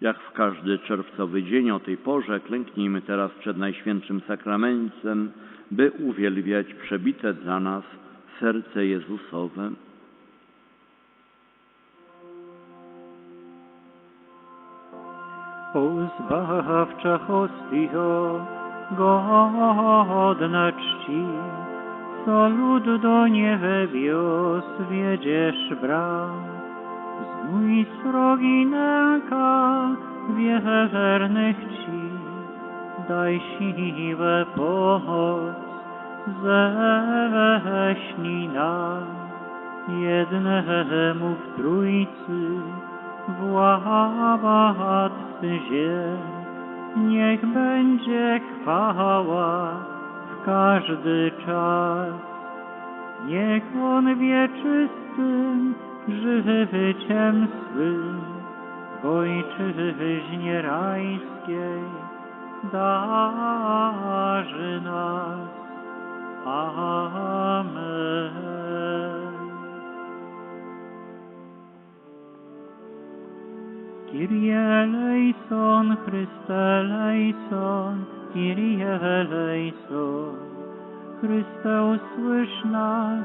Jak w każdy czerwcowy dzień o tej porze klęknijmy teraz przed Najświętszym Sakramentem, by uwielbiać przebite dla nas serce Jezusowe. O zbawcza hostio, godna czci, co lud do niebebios wiedziesz bram. Z mój srogi nęka wiernych ci, daj siłę pomoc, ześnij nam jednemu w Trójcy, władcy ziem. Niech będzie chwała w każdy czas. Niech On wieczystym życiem swym w ojczyźnie rajskiej darzy nas. Amen. Kyrie eleison, Chryste eleison, Kyrie eleison. Chryste usłysz nas,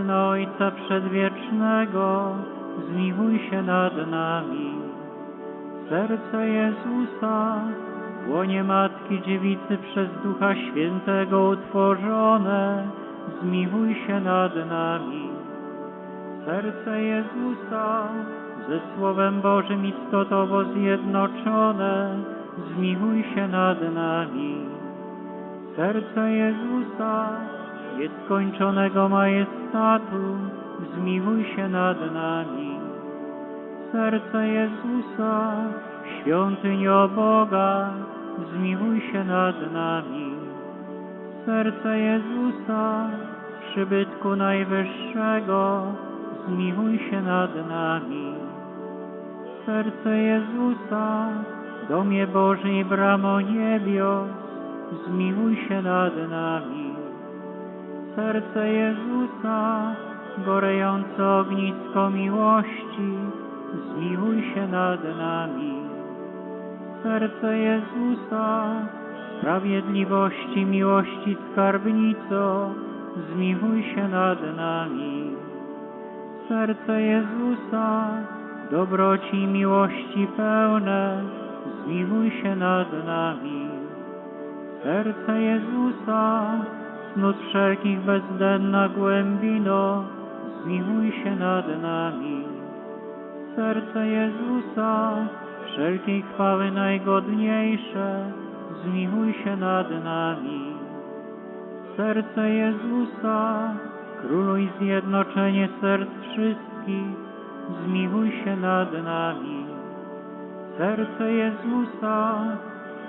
Syna Ojca Przedwiecznego, zmiłuj się nad nami. Serce Jezusa, łonie Matki Dziewicy przez Ducha Świętego utworzone, zmiłuj się nad nami. Serce Jezusa, ze Słowem Bożym istotowo zjednoczone, zmiłuj się nad nami. Serce Jezusa, nieskończonego majestatu, zmiłuj się nad nami. Serce Jezusa, świątynio Boga, zmiłuj się nad nami. Serce Jezusa, przybytku Najwyższego, zmiłuj się nad nami. Serce Jezusa, domie Bożej bramo niebios, zmiłuj się nad nami. Serce Jezusa, gorejące ognisko miłości, zmiłuj się nad nami. Serce Jezusa, sprawiedliwości, miłości skarbnico, zmiłuj się nad nami. Serce Jezusa, dobroci miłości pełne, zmiłuj się nad nami. Serce Jezusa, cnót wszelkich bezdenna głębino, zmiłuj się nad nami. Serce Jezusa, wszelkiej chwały najgodniejsze, zmiłuj się nad nami. Serce Jezusa, króluj zjednoczenie serc wszystkich, zmiłuj się nad nami. Serce Jezusa,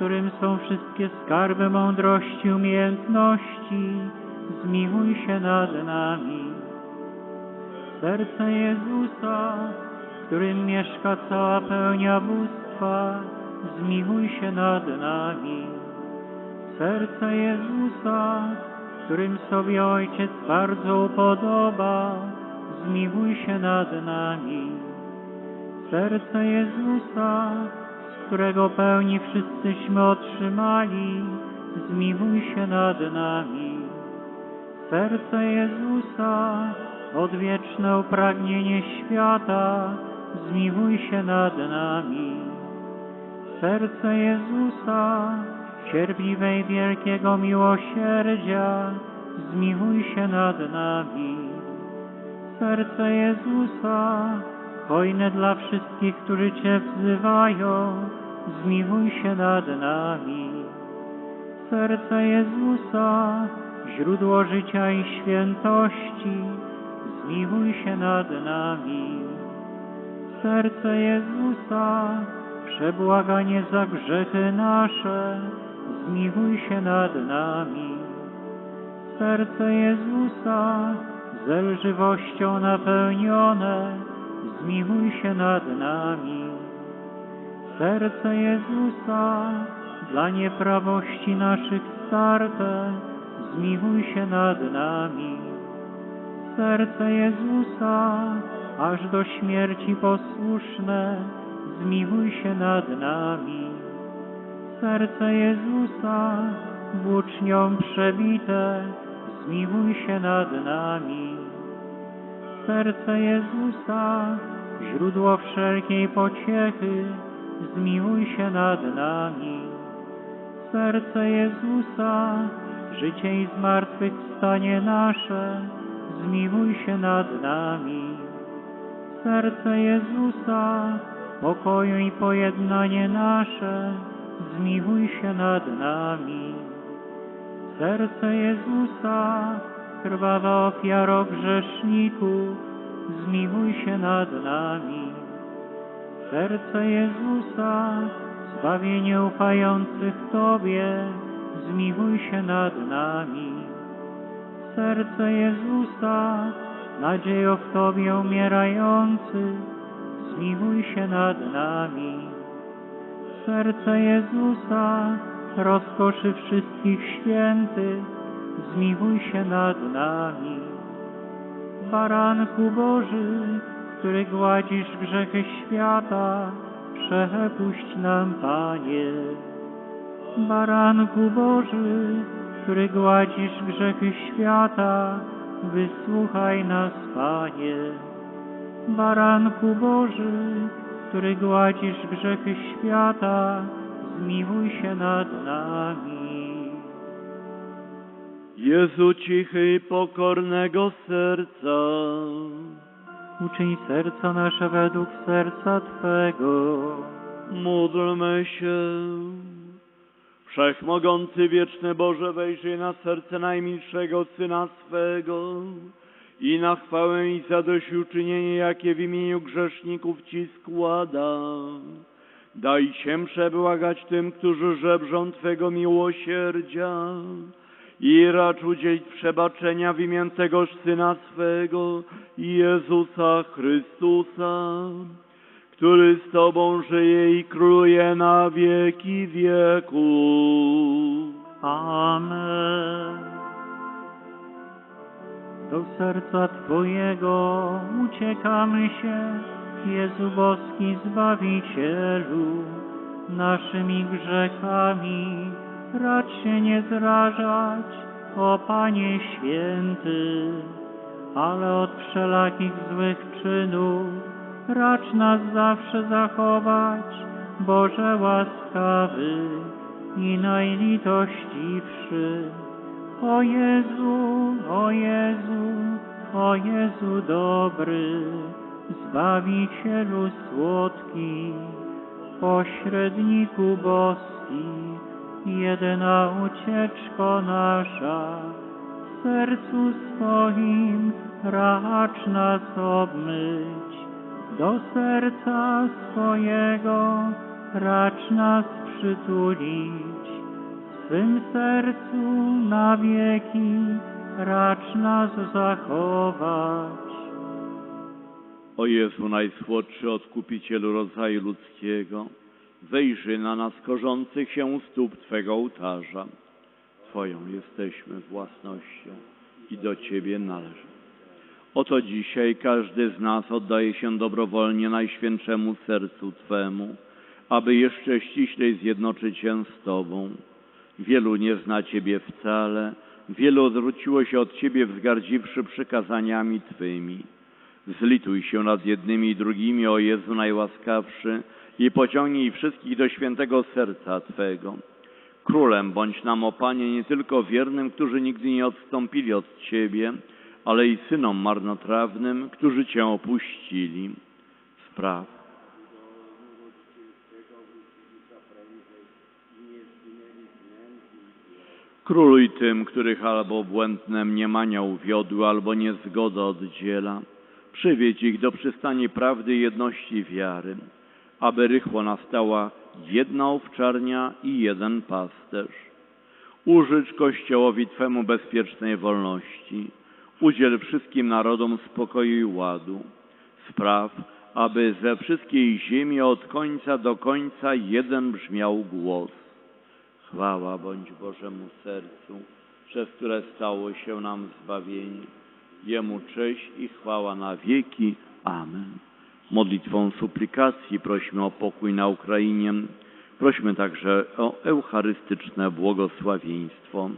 którym są wszystkie skarby mądrości, umiejętności, zmiłuj się nad nami. Serce Jezusa, w którym mieszka cała pełnia bóstwa, zmiłuj się nad nami. Serce Jezusa, którym sobie Ojciec bardzo upodoba, zmiłuj się nad nami. Serce Jezusa, którego pełni wszyscyśmy otrzymali, zmiłuj się nad nami. Serce Jezusa, odwieczne upragnienie świata, zmiłuj się nad nami. Serce Jezusa, cierpliwej wielkiego miłosierdzia, zmiłuj się nad nami. Serce Jezusa, hojne dla wszystkich, którzy Cię wzywają, zmiłuj się nad nami. Serce Jezusa, źródło życia i świętości, zmiłuj się nad nami. Serce Jezusa, przebłaganie za grzechy nasze, zmiłuj się nad nami. Serce Jezusa, z lżywością napełnione, zmiłuj się nad nami. Serce Jezusa, dla nieprawości naszych starte, zmiłuj się nad nami. Serce Jezusa, aż do śmierci posłuszne, zmiłuj się nad nami. Serce Jezusa, włócznią przebite, zmiłuj się nad nami. Serce Jezusa, źródło wszelkiej pociechy, zmiłuj się nad nami. Serce Jezusa, życie i zmartwychwstanie nasze, zmiłuj się nad nami. Serce Jezusa, pokoju i pojednanie nasze, zmiłuj się nad nami. Serce Jezusa, krwawa ofiaro grzeszników, zmiłuj się nad nami. Serce Jezusa, zbawienie ufających Tobie, zmiłuj się nad nami. Serce Jezusa, nadziejo w Tobie umierających, zmiłuj się nad nami. Serce Jezusa, rozkoszy wszystkich świętych, zmiłuj się nad nami. Baranku Boży, który gładzisz grzechy świata, przepuść nam, Panie. Baranku Boży, który gładzisz grzechy świata, wysłuchaj nas, Panie. Baranku Boży, który gładzisz grzechy świata, zmiłuj się nad nami. Jezu cichy i pokornego serca, Uczyń serca nasze według serca Twego. módlmy się. Wszechmogący, wieczny Boże, wejrzyj na serce najmilszego Syna swego i na chwałę i zadośćuczynienie, jakie w imieniu grzeszników Ci składa. Daj się przebłagać tym, którzy żebrzą Twego miłosierdzia i racz udzielić przebaczenia w imię tegoż Syna swego, Jezusa Chrystusa, który z Tobą żyje i króluje na wieki wieków. Amen. Do serca Twojego uciekamy się, Jezu boski Zbawicielu, naszymi grzechami racz się nie zrażać, o Panie Święty, ale od wszelakich złych czynów racz nas zawsze zachować, Boże łaskawy i najlitościwszy. O Jezu, o Jezu, o Jezu dobry, Zbawicielu słodki, pośredniku boski, jedyna ucieczko nasza, w sercu swoim racz nas obmyć, do serca swojego racz nas przytulić, w swym sercu na wieki racz nas zachować. O Jezu, najsłodszy Odkupicielu rodzaju ludzkiego, wejrzyj na nas korzących się stóp Twego ołtarza. Twoją jesteśmy własnością i do Ciebie należy. Oto dzisiaj każdy z nas oddaje się dobrowolnie Najświętszemu Sercu Twemu, aby jeszcze ściślej zjednoczyć się z Tobą. Wielu nie zna Ciebie wcale, wielu odwróciło się od Ciebie wzgardziwszy przykazaniami Twymi. Zlituj się nad jednymi i drugimi, o Jezu najłaskawszy, i pociągnij wszystkich do świętego serca Twego. Królem bądź nam, o Panie, nie tylko wiernym, którzy nigdy nie odstąpili od Ciebie, ale i synom marnotrawnym, którzy Cię opuścili. Spraw. Króluj tym, których albo błędne mniemania uwiodły, albo niezgoda oddziela. Przywiedź ich do przystani prawdy i jedności wiary. aby rychło nastała jedna owczarnia i jeden pasterz. Użycz Kościołowi Twemu bezpiecznej wolności. Udziel wszystkim narodom spokoju i ładu. Spraw, aby ze wszystkiej ziemi od końca do końca jeden brzmiał głos. Chwała bądź Bożemu sercu, przez które stało się nam zbawienie. Jemu cześć i chwała na wieki. Amen. Modlitwą suplikacji prośmy o pokój na Ukrainie. Prośmy także o eucharystyczne błogosławieństwo.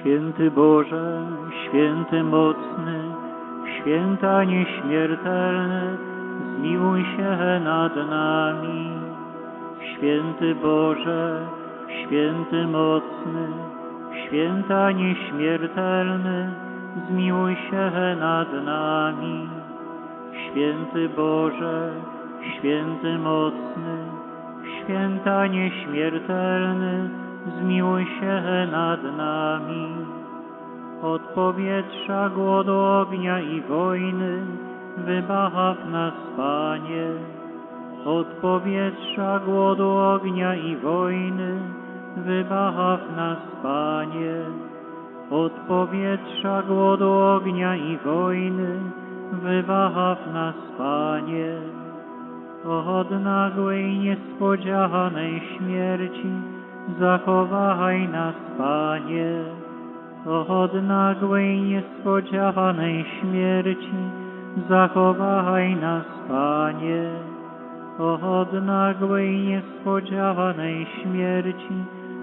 Święty Boże, święty mocny, święta nieśmiertelny, zmiłuj się nad nami. Święty Boże, święty mocny, święta nieśmiertelny, zmiłuj się nad nami. Święty Boże, święty mocny, święta nieśmiertelny, zmiłuj się nad nami. Od powietrza, głodu, ognia i wojny, wybaw nas, Panie. Od powietrza, głodu, ognia i wojny, wybaw nas, Panie. Od powietrza, głodu, ognia i wojny, wybaw nas, Panie. Od nagłej, niespodzianej śmierci, zachowaj nas, Panie. Od nagłej, niespodzianej śmierci, zachowaj nas, Panie. Od nagłej, niespodzianej śmierci,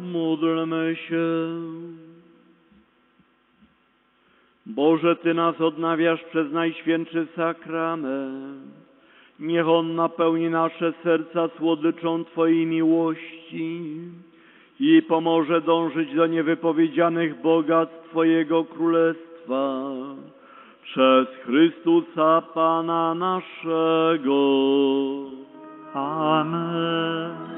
Módlmy się. Boże, Ty nas odnawiasz przez Najświętszy Sakrament. Niech On napełni nasze serca słodyczą Twojej miłości i pomoże dążyć do niewypowiedzianych bogactw Twojego Królestwa przez Chrystusa Pana naszego. Amen.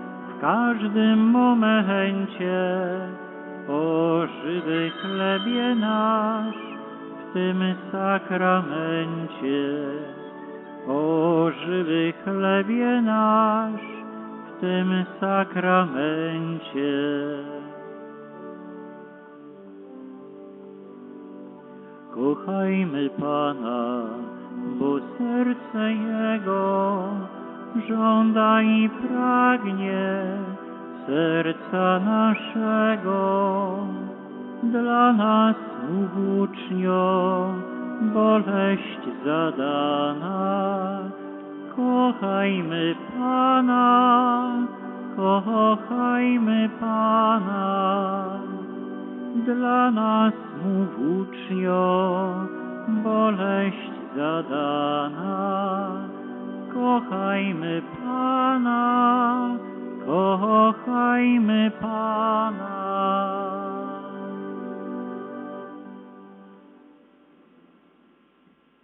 w każdym momencie, o żywy chlebie nasz w tym sakramencie. O żywy chlebie nasz w tym sakramencie. Kochajmy Pana, bo serce Jego żąda i pragnie serca naszego. Dla nas włócznio boleść zadana. Kochajmy Pana, kochajmy Pana. Dla nas włócznio boleść zadana. Kochajmy Pana. Kochajmy Pana.